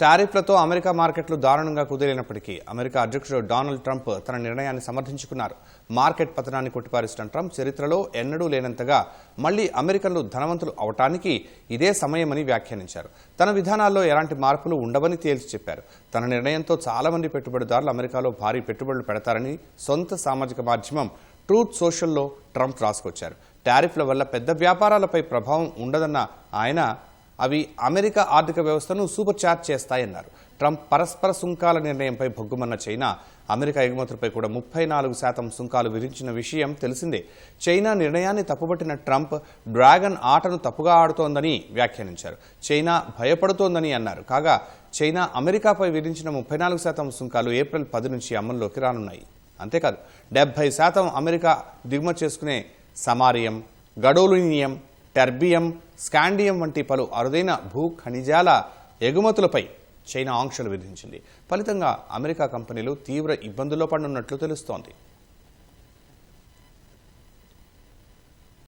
టారిఫ్లతో America మార్కెట్లు దారుణంగా కుదిరినప్పటికీ అమెరికా అధ్యక్షుడు డొనాల్డ్ ట్రంప్ తన నిర్ణయాన్ని సమర్థించుకున్నారు. మార్కెట్ పతనాన్ని కొట్టిపారేసిన ట్రంప్ చరిత్రలో ఎన్నడూ లేనంతగా మళ్ళీ అమెరికన్లు ధనవంతులు అవటానికి ఇదే సమయమని వ్యాఖ్యానించారు. తన విధానాల్లో ఎలాంటి మార్పులు ఉండవని తేల్చి చెప్పారు. తన నిర్ణయంతో చాలా మంది పెట్టుబడిదారులు అమెరికాలో భారీ పెట్టుబడులు పెడతారని సొంత సామాజిక మాధ్యమం ట్రూత్ సోషల్లో ట్రంప్ రాసుకొచ్చారు. టారిఫ్ల వల్ల పెద్ద వ్యాపారాలపై ప్రభావం ఉండదన్న ఆయన అవి అమెరికా ఆర్థిక వ్యవస్థను సూపర్ చార్జ్ చేస్తాయన్నారు. ట్రంప్ పరస్పర సుంకాల నిర్ణయంపై భగ్గుమన్న చైనా అమెరికా ఎగుమతులపై కూడా ముప్పై నాలుగు శాతం సుంకాలు విధించిన విషయం తెలిసిందే. చైనా నిర్ణయాన్ని తప్పుపట్టిన ట్రంప్ డ్రాగన్ ఆటను తప్పుగా ఆడుతోందని వ్యాఖ్యానించారు. చైనా భయపడుతోందని అన్నారు. కాగా చైనా అమెరికాపై విధించిన ముప్పై నాలుగు శాతం సుంకాలు ఏప్రిల్ పది నుంచి అమల్లోకి రానున్నాయి. అంతేకాదు డెబ్బై శాతం అమెరికా దిగుమతి చేసుకునే సమారియం గడోలినియం టెర్బియం స్కాండియం వంటి పలు అరుదైన భూ ఖనిజాల ఎగుమతులపై చైనా ఆంక్షలు విధించింది. ఫలితంగా అమెరికా కంపెనీలు తీవ్ర ఇబ్బందుల్లో పడనున్నట్లు తెలుస్తోంది.